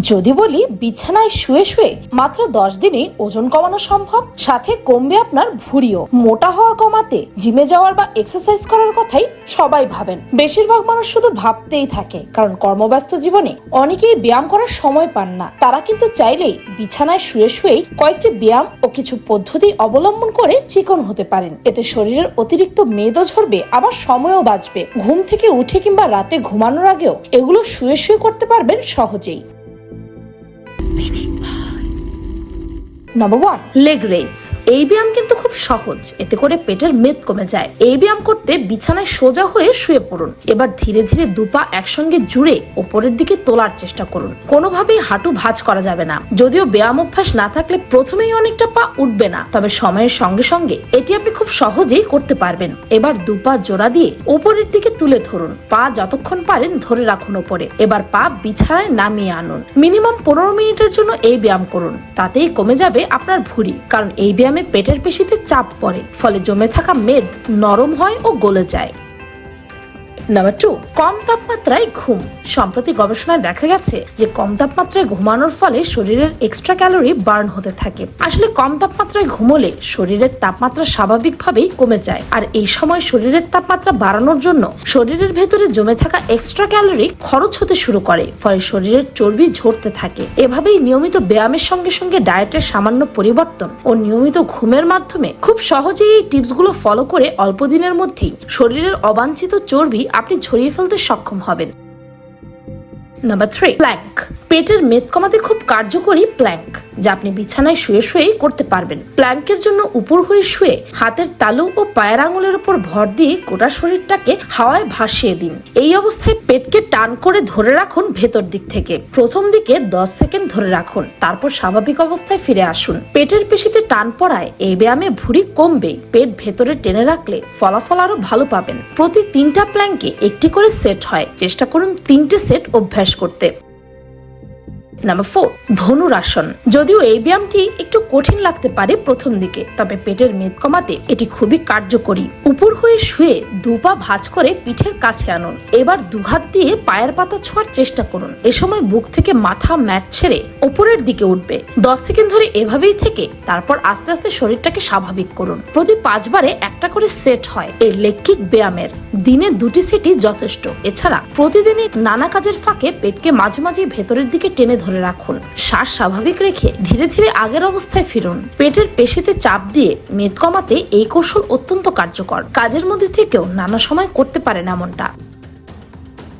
যদি বলি, বিছানায় শুয়ে শুয়ে মাত্র দশ দিনে ওজন কমানো সম্ভব। সাথে কমবে আপনার ভুঁড়িও। মোটা হওয়া কমাতে জিমে যাওয়ার বা এক্সারসাইজ করার কথাই সবাই ভাবেন। বেশিরভাগ মানুষ শুধু ভাবতেই থাকে, কারণ কর্মব্যস্ত জীবনে অনেকেই ব্যায়াম করার সময় পান না। তারা কিন্তু চাইলেই বিছানায় শুয়ে শুয়েই কয়েকটি ব্যায়াম ও কিছু পদ্ধতি অবলম্বন করে চিকন হতে পারেন। এতে শরীরের অতিরিক্ত মেদও ঝরবে, আবার সময়ও বাঁচবে। ঘুম থেকে উঠে কিংবা রাতে ঘুমানোর আগেও এগুলো শুয়ে শুয়ে করতে পারবেন সহজেই। Baby. Number one leg race এই ব্যায়াম কিন্তু খুব সহজ। এতে করে পেটের মেদ কমে যায়। এই ব্যায়াম করতে বিছানায় সোজা হয়ে শুয়ে পড়ুন। এবার ধীরে ধীরে দুপা একসঙ্গে জুড়ে ওপরের দিকে তোলার চেষ্টা করুন। কোনোভাবেই হাঁটু ভাঁজ করা যাবে না। যদিও ব্যায়াম অভ্যাস না থাকলে প্রথমেই অনেকটা পা উঠবে না। তবে সময়ের সঙ্গে সঙ্গে এটি আপনি খুব সহজেই করতে পারবেন। এবার দুপা জোড়া দিয়ে ওপরের দিকে তুলে ধরুন। পা যতক্ষণ পারেন ধরে রাখুন ওপরে। এবার পা বিছানায় নামিয়ে আনুন। মিনিমাম পনেরো মিনিটের জন্য এই ব্যায়াম করুন। তাতেই কমে যাবে আপনার ভুঁড়ি, কারণ এই ব্যায়ামে পেটের পেশিতে চাপ পড়ে, ফলে জমে থাকা মেদ নরম হয় ও গলে যায়। নাম্বার টু কম তাপমাত্রায় ঘুম। সম্প্রতি গবেষণায় দেখা গেছে যে কম তাপমাত্রায় ঘুমানোর ফলে শরীরের এক্সট্রা ক্যালোরি বার্ন হতে থাকে। আসলে কম তাপমাত্রায় ঘুমোলে শরীরের তাপমাত্রা স্বাভাবিকভাবেই কমে যায়। আর এই সময় শরীরের তাপমাত্রা বাড়ানোর জন্য শরীরের ভেতরে জমে থাকা এক্সট্রা ক্যালোরি খরচ হতে শুরু করে, ফলে শরীরের চর্বি ঝরতে থাকে। এভাবেই নিয়মিত ব্যায়ামের সঙ্গে সঙ্গে ডায়েটের সামান্য পরিবর্তন ও নিয়মিত ঘুমের মাধ্যমে খুব সহজেই এই টিপসগুলো ফলো করে অল্প দিনের মধ্যেই শরীরের অবাঞ্ছিত চর্বি আপনি ঝরিয়ে ফেলতে সক্ষম হবেন। নাম্বার থ্রি প্ল্যাঙ্ক পেটের মেদ কমাতে খুব কার্যকরী প্ল্যাঙ্ক, যা আপনি বিছানায় শুয়ে শুয়েই করতে পারবেন। প্ল্যাঙ্কের জন্য উপর হয়ে শুয়ে হাতের তালু ও পায়ের আঙুলের উপর ভর দিয়ে গোটা শরীরটাকে হাওয়ায় ভাসিয়ে দিন। এই অবস্থায় পেটকে টান করে ধরে রাখুন ভেতর দিক থেকে। প্রথম দিকে দশ সেকেন্ড ধরে রাখুন, তারপর স্বাভাবিক অবস্থায় ফিরে আসুন। পেটের পেশিতে টান পড়ায় এই ব্যায়ামে ভুঁড়ি কমবে। পেট ভেতরে টেনে রাখলে ফলাফল আরও ভালো পাবেন। প্রতি তিনটা প্ল্যাঙ্কে একটি করে সেট হয়। চেষ্টা করুন তিনটে সেট অভ্যাস করতে। নাম্বার ফোর ধনুরাসন। যদিও এই ব্যায়ামটি একটু কঠিন লাগতে পারে প্রথম দিকে, তবে পেটের মেদ কমাতে এটি খুবই কার্যকরী। উপর হয়ে শুয়ে দুপা ভাঁজ করে পিঠের কাছে আনুন। এবার দুহাত দিয়ে পায়ের পাতা ছোঁয়ার চেষ্টা করুন। এ সময় বুক থেকে মাথা ম্যাট ছেড়ে ওপরের দিকে উঠবে। দশ সেকেন্ড ধরে এভাবেই থেকে তারপর আস্তে আস্তে শরীরটাকে স্বাভাবিক করুন। প্রতি পাঁচবারে একটা করে সেট হয় এই লেখিক ব্যায়ামের। দিনে দুটি সেটই যথেষ্ট। এছাড়া প্রতিদিনই নানা কাজের ফাঁকে পেটকে মাঝে মাঝে ভেতরের দিকে টেনে ধরে রাখুন। শ্বাস স্বাভাবিক রেখে ধীরে ধীরে আগের অবস্থায় ফিরুন। পেটের পেশিতে চাপ দিয়ে মেদ কমাতে এই কৌশল অত্যন্ত কার্যকর। কাজের মধ্যে থেকেও নানা সময় করতে পারেন এমনটা।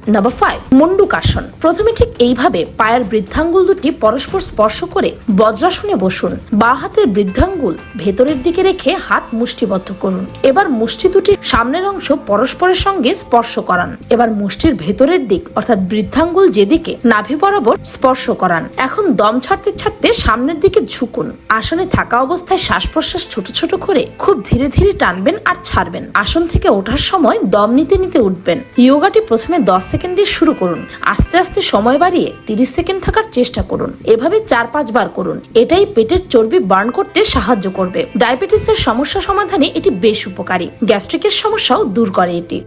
নাম্বার ফাইভ মুন্ডুকাসন। প্রথমে ঠিক এইভাবে পায়ের বৃদ্ধাঙ্গুল দুটি পরস্পর স্পর্শ করে বজ্রাসনে বসুন। বা হাতের বৃদ্ধাঙ্গুল ভেতরের দিকে রেখে হাত মুষ্টিবদ্ধ করুন। এবার মুষ্টি দুটির সামনের অংশ পরস্পরের সঙ্গে স্পর্শ করান। এবার মুষ্টির ভেতরের দিক, অর্থাৎ বৃদ্ধাঙ্গুল যেদিকে, নাভি বরাবর স্পর্শ করান। এখন দম ছাড়তে ছাড়তে সামনের দিকে ঝুঁকুন। আসনে থাকা অবস্থায় শ্বাস প্রশ্বাস ছোট ছোট করে খুব ধীরে ধীরে টানবেন আর ছাড়বেন। আসন থেকে ওঠার সময় দম নিতে নিতে উঠবেন। ইয়োগাটি প্রথমে দশ সেকেন্ড দিয়ে শুরু করুন। আস্তে আস্তে সময় বাড়িয়ে তিরিশ সেকেন্ড থাকার চেষ্টা করুন। এভাবে চার পাঁচ বার করুন। এটাই পেটের চর্বি বার্ন করতে সাহায্য করবে। ডায়াবেটিসের সমস্যা সমাধানে এটি বেশ উপকারী। গ্যাস্ট্রিকের সমস্যাও দূর করে এটি।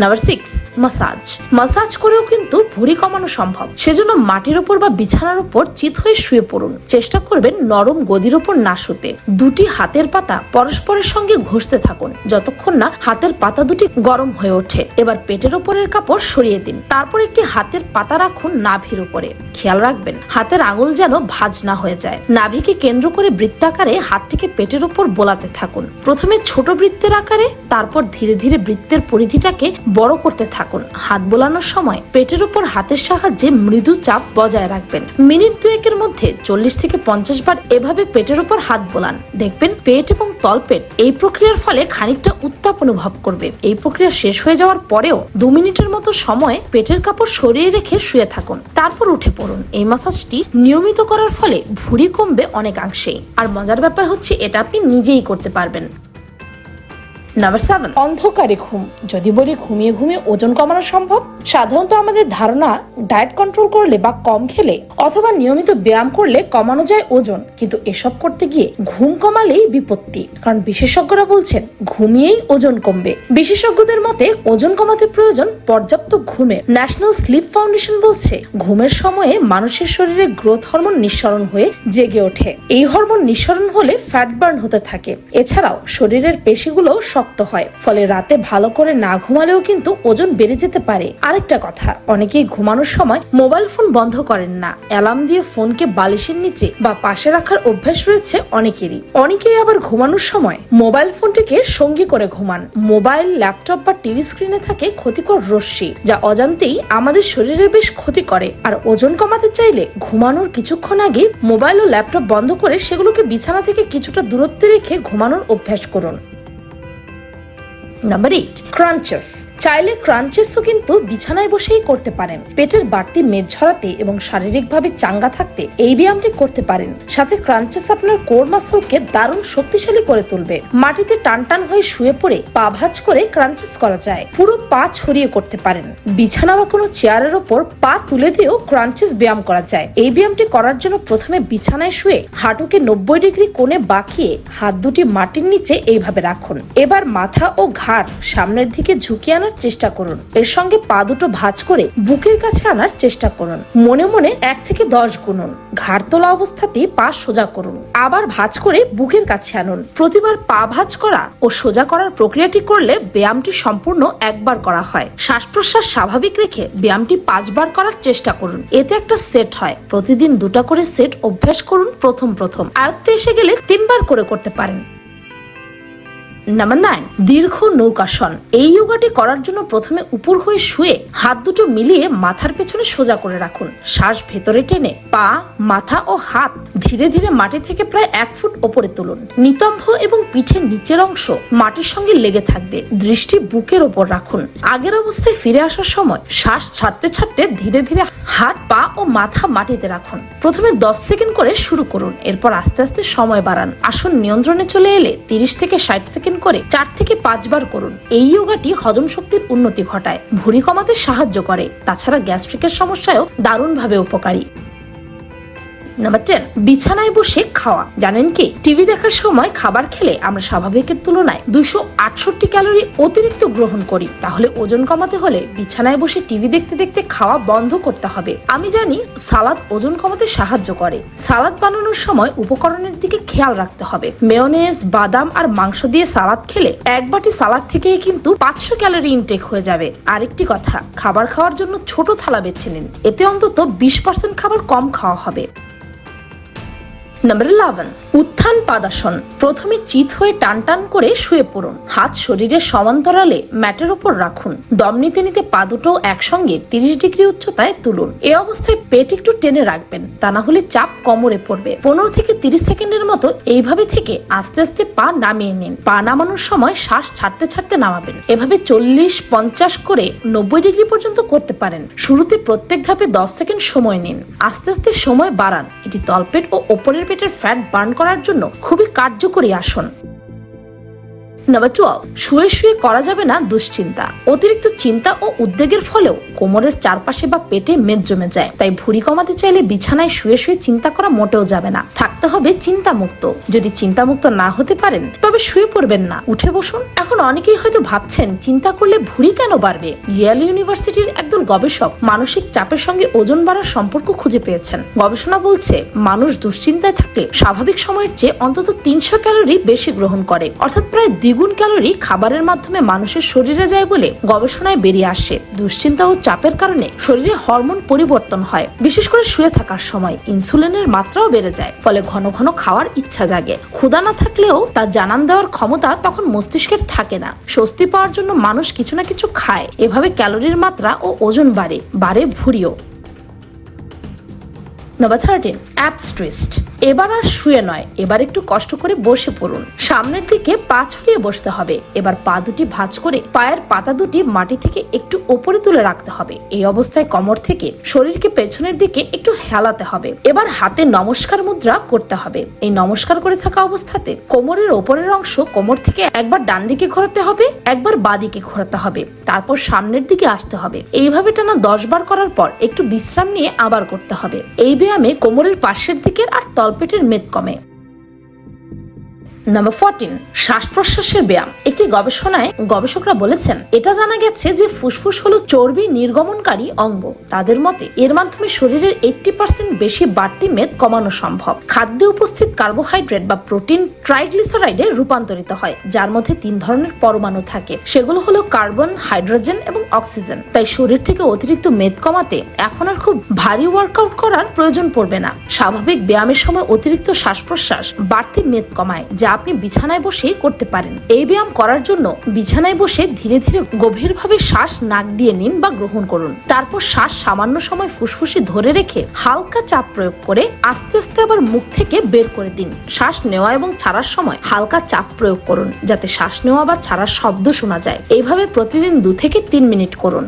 নাম্বার সিক্স মাসাজ মাসাজ করেও কিন্তু ভুঁড়ি কমানো সম্ভব। সেজন্য মাটির ওপর বা বিছানার উপর চিত হয়ে শুয়ে পড়ুন। চেষ্টা করবেন নরম গদির ওপর না শুতে। দুটি হাতের পাতা পরস্পরের সঙ্গে ঘষতে থাকুন। যতক্ষণ না হাতের পাতা দুটি গরম হয়ে ওঠে। এবার পেটের ওপরের কাপড় সরিয়ে দিন। তারপর একটি হাতের পাতা রাখুন নাভির উপরে খেয়াল রাখবেন, হাতের আঙুল যেন ভাজ না হয়ে যায়। নাভিকে কেন্দ্র করে বৃত্তাকারে হাতটিকে পেটের ওপর বোলাতে থাকুন। প্রথমে ছোট বৃত্তের আকারে, তারপর ধীরে ধীরে বৃত্তের পরিধিটাকে বড় করতে থাকুন। হাত বোলানোর সময় পেটের উপর হাতের সাহায্যে মৃদু চাপ বজায় রাখবেন। মিনিট দুয়েকের মধ্যে চল্লিশ থেকে পঞ্চাশ বার এভাবে পেটের উপর হাত বোলান। দেখবেন পেট এবং তলপেট এই প্রক্রিয়ার ফলে খানিকটা উত্তাপ অনুভব করবে। এই প্রক্রিয়া শেষ হয়ে যাওয়ার পরেও দু মিনিটের মতো সময় পেটের কাপড় সরিয়ে রেখে শুয়ে থাকুন। তারপর উঠে পড়ুন। এই মাসাজটি নিয়মিত করার ফলে ভুঁড়ি কমবে অনেকাংশেই। আর মজার ব্যাপার হচ্ছে, এটা আপনি নিজেই করতে পারবেন। নাম্বার সেভেন অন্ধকারে ঘুম। যদি বলি ঘুমিয়ে ঘুমিয়ে ওজন কমানো সম্ভব, সাধারণত আমাদের ধারণা ডায়েট কন্ট্রোল করলে বা কম খেলে অথবা নিয়মিত ব্যায়াম করলে কমানো যায় ওজন। কিন্তু এসব করতে গিয়ে ঘুম কমালেই বিপত্তি। কারণ বিশেষজ্ঞরা বলছেন, ঘুমিয়েই ওজন কমবে। বিশেষজ্ঞদের মতে, ওজন কমাতে প্রয়োজন পর্যাপ্ত ঘুমে। ন্যাশনাল স্লিপ ফাউন্ডেশন বলছে, ঘুমের সময়ে মানুষের শরীরে গ্রোথ হরমোন নিঃসরণ হয়ে জেগে ওঠে। এই হরমোন নিঃসরণ হলে ফ্যাট বার্ন হতে থাকে। এছাড়াও শরীরের পেশিগুলো শক্ত হয়। ফলে রাতে ভালো করে না ঘুমালেও কিন্তু ওজন বেড়ে যেতে পারে। আরেকটা কথা, অনেকেই ঘুমানোর সময় মোবাইল ফোন বন্ধ করেন না। অ্যালার্ম দিয়ে ফোনকে বালিশের নিচে বা পাশে রাখার অভ্যাস রয়েছে অনেকেরই। অনেকেই আবার ঘুমানোর সময় মোবাইল ফোনটিকে সঙ্গী করে ঘুমান। মোবাইল, ল্যাপটপ বা টিভি স্ক্রিনে থাকে ক্ষতিকর রশ্মি, যা অজান্তেই আমাদের শরীরে বেশ ক্ষতি করে। আর ওজন কমাতে চাইলে ঘুমানোর কিছুক্ষণ আগে মোবাইল ও ল্যাপটপ বন্ধ করে সেগুলোকে বিছানা থেকে কিছুটা দূরত্বে রেখে ঘুমানোর অভ্যাস করুন। নাম্বার এইট ক্রাঞ্চেস চাইলে ক্রাঞ্চেসও কিন্তু বিছানায় বসেই করতে পারেন। পেটের বাড়তি মেদ ঝরাতে এবং শারীরিকভাবে চাঙ্গা থাকতে এই ব্যায়ামটি করতে পারেন। সাথে ক্রাঞ্চেস আপনার কোর মাসলকে দারুণ শক্তিশালী করে তুলবে। মাটিতে টান টান হয়ে শুয়ে পড়ে পা ভাজ করে ক্রাঞ্চেস করা যায়। পুরো পা ছড়িয়ে করতে পারেন। বিছানা বা কোনো চেয়ারের ওপর পা তুলে দিয়েও ক্রাঞ্চেস ব্যায়াম করা যায়। এই ব্যায়ামটি করার জন্য প্রথমে বিছানায় শুয়ে হাঁটুকে নব্বই ডিগ্রি কোণে বাঁকিয়ে হাত দুটি মাটির নিচে এইভাবে রাখুন। এবার মাথা ও ঘাড় সামনের দিকে ঝুঁকিয়ে আনার চেষ্টা করুন। এর সঙ্গে পা দুটো ভাঁজ করে বুকের কাছে আনার চেষ্টা করুন। মনে মনে এক থেকে দশ গুনুন। ঘাড় তোলা অবস্থাতেই পা সোজা করুন। আবার ভাঁজ করে বুকের কাছে আনুন। প্রতিবার পা ভাঁজ করা ও সোজা করার প্রক্রিয়াটি করলে ব্যায়ামটি সম্পূর্ণ একবার করা হয়। শ্বাস প্রশ্বাস স্বাভাবিক রেখে ব্যায়ামটি পাঁচবার করার চেষ্টা করুন। এতে একটা সেট হয়। প্রতিদিন দুটা করে সেট অভ্যাস করুন প্রথম প্রথম। আয়ত্তে এসে গেলে তিনবার করে করতে পারেন। নাম্বার নাইন দীর্ঘ নৌকাসন এই যোগাটি করার জন্য প্রথমে উপর হয়ে শুয়ে হাত দুটো মিলিয়ে মাথার পেছনে সোজা করে রাখুন। শ্বাস ভেতরে টেনে পা, মাথা ও হাত ধীরে ধীরে মাটি থেকে প্রায় এক ফুট ওপরে তুলুন। নিতম্ভ এবং পিঠের নিচের অংশ মাটির সঙ্গে লেগে থাকবে। দৃষ্টি বুকের ওপর রাখুন। আগের অবস্থায় ফিরে আসার সময় শ্বাস ছাড়তে ছাড়তে ধীরে ধীরে হাত, পা ও মাথা মাটিতে রাখুন। প্রথমে দশ সেকেন্ড করে শুরু করুন। এরপর আস্তে আস্তে সময় বাড়ান। আসন নিয়ন্ত্রণে চলে এলে তিরিশ থেকে ষাট সেকেন্ড করে চার থেকে পাঁচবার করুন। এই যোগাটি হজম শক্তির উন্নতি ঘটায়, ভুঁড়ি কমাতে সাহায্য করে। তাছাড়া গ্যাস্ট্রিকের সমস্যায়ও দারুণভাবে উপকারী। নাম্বার টেন বিছানায় বসে খাওয়া। জানেন কি? টিভি দেখার সময় খাবার খেলে আমরা স্বাভাবিকের তুলনায় দুশো আটষট্টি ক্যালোরি অতিরিক্ত গ্রহণ করি। তাহলে ওজন কমাতে হলে বিছানায় বসে টিভি দেখতে দেখতে খাওয়া বন্ধ করতে হবে। আমি জানি সালাদ ওজন কমাতে সাহায্য করে। সালাদ বানানোর সময় উপকরণের দিকে খেয়াল রাখতে হবে। মেয়নেজ, বাদাম আর মাংস দিয়ে সালাদ খেলে এক বাটি সালাদ থেকেই কিন্তু পাঁচশো ক্যালোরি ইনটেক হয়ে যাবে। আরেকটি কথা, খাবার খাওয়ার জন্য ছোট থালা বেছে নিন। এতে অন্তত বিশ পার্সেন্ট খাবার কম খাওয়া হবে। নাম্বার ইলেভেন উত্থান পাদাসন। প্রথমে চিত হয়ে টান টান করে শুয়ে পড়ুন। হাত শরীরের সমান্তরালে ম্যাটের উপর রাখুন। দম নিতে নিতে পা দুটো একসঙ্গে তিরিশ ডিগ্রি উচ্চতায় তুলুন। এ অবস্থায় পেট একটু টেনে রাখবেন। তা না হলে চাপ কোমরে পড়বে। পনেরো থেকে তিরিশ সেকেন্ডের মতো এইভাবে থেকে আস্তে আস্তে পা নামিয়ে নিন। পা নামানোর সময় শ্বাস ছাড়তে ছাড়তে নামাবেন। এভাবে চল্লিশ, পঞ্চাশ করে নব্বই ডিগ্রি পর্যন্ত করতে পারেন। শুরুতে প্রত্যেক ধাপে দশ সেকেন্ড সময় নিন। আস্তে আস্তে সময় বাড়ান। এটি তলপেট ও ওপরের পেটের ফ্যাট বার্ন করার জন্য খুবই কার্যকরী আসন। নাম্বার টুয়েলভ শুয়ে শুয়ে করা যাবে না দুশ্চিন্তা। অতিরিক্ত চিন্তা ও উদ্বেগের ফলেও কোমরের চারপাশে বা পেটে মেদ জমে যায়। তাই ভুঁড়ি কমাতে চাইলে বিছানায় শুয়ে শুয়ে চিন্তা করা মোটেও যাবে না। থাকতে হবে চিন্তামুক্ত। যদি চিন্তামুক্ত না হতে পারেন, তবে শুয়ে পড়বেন না। উঠে বসুন। এখন অনেকেই হয়তো ভাবছেন, চিন্তা করলে ভুঁড়ি কেন বাড়বে? ইয়েল ইউনিভার্সিটির একদল গবেষক মানসিক চাপের সঙ্গে ওজন বাড়ার সম্পর্ক খুঁজে পেয়েছেন। গবেষণা বলছে, মানুষ দুশ্চিন্তায় থাকলে স্বাভাবিক সময়ের চেয়ে অন্তত তিনশো ক্যালোরি বেশি গ্রহণ করে। অর্থাৎ প্রায় দ্বিগুণ ক্যালোরি খাবারের মাধ্যমে মানুষের শরীরে যায় বলে গবেষণায় বেরিয়ে আসে। দুশ্চিন্তা ও চাপের কারণে শরীরে হরমোন পরিবর্তন হয়। বিশেষ করে শুয়ে থাকার সময় ইনসুলিনের মাত্রাও বেড়ে যায়, ফলে ঘন ঘন খাওয়ার ইচ্ছা জাগে। ক্ষুদা না থাকলেও তা জানান দেওয়ার ক্ষমতা তখন মস্তিষ্কের থাকে না। স্বস্তি পাওয়ার জন্য মানুষ কিছু না কিছু খায়। এভাবে ক্যালোরির মাত্রা ও ওজন বাড়ে বাড়ে ভুঁড়িও। নাম্বার থার্টিন অ্যাপস্ট্রিস্ট এবার আর শুয়ে নয়, এবার একটু কষ্ট করে বসে পড়ুন। সামনের দিকে পা ছড়িয়ে বসতে হবে। এবার পা দুটি ভাঁজ করে পায়ের পাতা দুটি মাটি থেকে একটু ওপরে তুলে রাখতে হবে। এই অবস্থায় কোমর থেকে শরীরকে পেছনের দিকে একটু হেলাতে হবে। এবার হাতে নমস্কার মুদ্রা করতে হবে। এই নমস্কার করে থাকা অবস্থাতে কোমরের ওপরের অংশ কোমর থেকে একবার ডান দিকে ঘোরাতে হবে, একবার বাঁ দিকে ঘোরাতে হবে। তারপর সামনের দিকে আসতে হবে। এইভাবে টানা দশ বার করার পর একটু বিশ্রাম নিয়ে আবার করতে হবে। এই ব্যায়ামে কোমরের পাশের দিকের আর তলপেটের মেদ কমে। নাম্বার ফোরটিন শ্বাস প্রশ্বাসের ব্যায়াম। একটি গবেষণায় গবেষকরা বলেছেন, এটা জানা গেছে যে ফুসফুস হলো চর্বি নির্গমনকারী অঙ্গ। তাদের মতে, এর মাধ্যমে শরীরের এইটটি পার্সেন্ট বেশি বাড়তি মেদ কমানো সম্ভব। খাদ্যে উপস্থিত কার্বোহাইড্রেট বা প্রোটিন ট্রাইগ্লিসারাইডে রূপান্তরিত হয়, যার মধ্যে তিন ধরনের পরমাণু থাকে। সেগুলো হলো কার্বন, হাইড্রোজেন এবং অক্সিজেন। তাই শরীর থেকে অতিরিক্ত মেদ কমাতে এখন আর খুব ভারী ওয়ার্কআউট করার প্রয়োজন পড়বে না। স্বাভাবিক ব্যায়ামের সময় অতিরিক্ত শ্বাস প্রশ্বাস বাড়তি মেদ কমায়, যা আপনি বিছানায় বসেই করতে পারেন। এই ব্যায়াম করার জন্য বিছানায় বসে ধীরে ধীরে গভীরভাবে শ্বাস নাক দিয়ে নিন বা গ্রহণ করুন। তারপর শ্বাস সামান্য সময় ফুসফুসে ধরে রেখে হালকা চাপ প্রয়োগ করে আস্তে আস্তে আবার মুখ থেকে বের করে দিন। শ্বাস নেওয়া এবং ছাড়ার সময় হালকা চাপ প্রয়োগ করুন, যাতে শ্বাস নেওয়া বা ছাড়ার শব্দ শোনা যায়। এইভাবে প্রতিদিন দু থেকে তিন মিনিট করুন।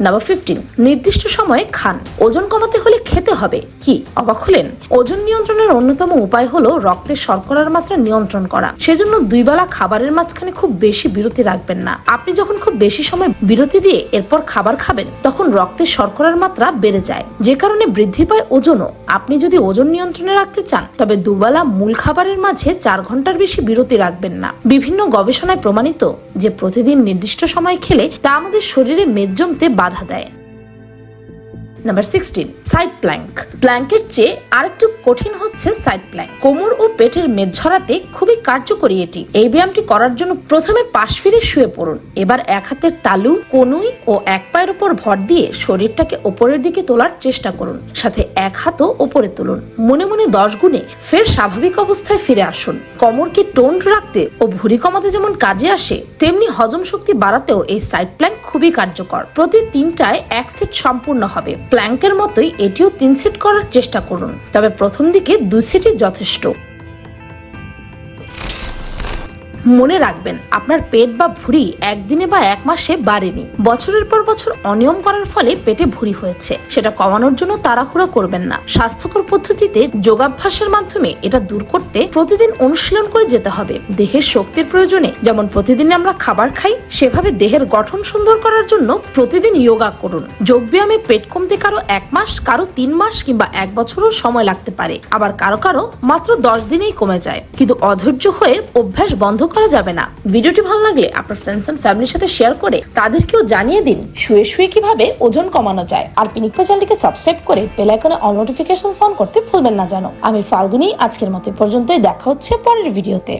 নাম্বার ফিফটিন নির্দিষ্ট সময়ে খান। ওজন কমাতে হলে খেতে হবে। কি? অবাক হলেন? ওজন নিয়ন্ত্রণের অন্যতম উপায় হলো রক্তের শর্করার মাত্রা নিয়ন্ত্রণ করা। সেজন্য দুই বেলা খাবারের মাঝখানে খুব বেশি বিরতি রাখবেন না। আপনি যখন খুব বেশি সময় বিরতি দিয়ে এরপর খাবার খাবেন, তখন রক্তের শর্করার মাত্রা বেড়ে যায়। যে কারণে বৃদ্ধি পায় ওজনও। আপনি যদি ওজন নিয়ন্ত্রণে রাখতে চান, তবে দুবেলা মূল খাবারের মাঝে চার ঘণ্টার বেশি বিরতি রাখবেন না। বিভিন্ন গবেষণায় প্রমাণিত যে প্রতিদিন নির্দিষ্ট সময় খেলে তা আমাদের শরীরে মেদ জমতে বাধা দেয়। নাম্বার সিক্সটিন সাইড প্ল্যাঙ্ক প্ল্যাঙ্কের চেয়ে আরেকটু কঠিন হচ্ছে সাইড প্ল্যাঙ্ক কোমর ও পেটের মেদ ঝরাতে খুবই কার্যকরী এটি। এই ব্যায়ামটি করার জন্য প্রথমে পাশ ফিরে শুয়ে পড়ুন। এবার এক হাতের তালু, কনুই ও এক পায়ের উপর ভর দিয়ে শরীরটাকে ওপরের দিকে তোলার চেষ্টা করুন। সাথে এক হাতও ওপরে তুলুন। মনে মনে দশ গুণে ফের স্বাভাবিক অবস্থায় ফিরে আসুন। কোমরকে টোন রাখতে ও ভুঁড়ি কমাতে যেমন কাজে আসে, তেমনি হজম শক্তি বাড়াতেও এই সাইড প্ল্যাঙ্ক খুবই কার্যকর। প্রতি তিনটায় এক সেট সম্পূর্ণ হবে। প্ল্যাঙ্কের মতোই এটিও তিন সেট করার চেষ্টা করুন। তবে প্রথম দিকে দু সেটই যথেষ্ট। মনে রাখবেন, আপনার পেট বা ভুঁড়ি একদিনে বা এক মাসে বাড়েনি। বছরের পর বছর অনিয়ম করার ফলে পেটে ভুঁড়ি হয়েছে। সেটা কমানোর জন্য তাড়াহুড়ো করবেন না। স্বাস্থ্যকর পদ্ধতিতে যোগাভ্যাসের মাধ্যমে এটা দূর করতে প্রতিদিন অনুশীলন করে যেতে হবে। দেহের শক্তির প্রয়োজনে, যেমন প্রতিদিন আমরা খাবার খাই, সেভাবে দেহের গঠন সুন্দর করার জন্য প্রতিদিন যোগা করুন। যোগব্যায়ামে পেট কমতে কারও এক মাস, কারও তিন মাস কিংবা এক বছরও সময় লাগতে পারে। আবার কারও কারও মাত্র দশ দিনেই কমে যায়। কিন্তু অধৈর্য হয়ে অভ্যাস বন্ধ করা যাবে না। ভিডিওটি ভালো লাগলে আপনার ফ্রেন্ডস এন্ড ফ্যামিলির সাথে শেয়ার করে তাদেরকেও জানিয়ে দিন শুয়ে শুয়ে কীভাবে ওজন কমানো যায়। আর পিনিকপা চ্যানেলটিকে সাবস্ক্রাইব করে বেল আইকনে অল নোটিফিকেশন অন করতে ভুলবেন না জানো। আমি ফাল্গুনি, আজকের মতো পর্যন্তই। দেখা হচ্ছে পরের ভিডিওতে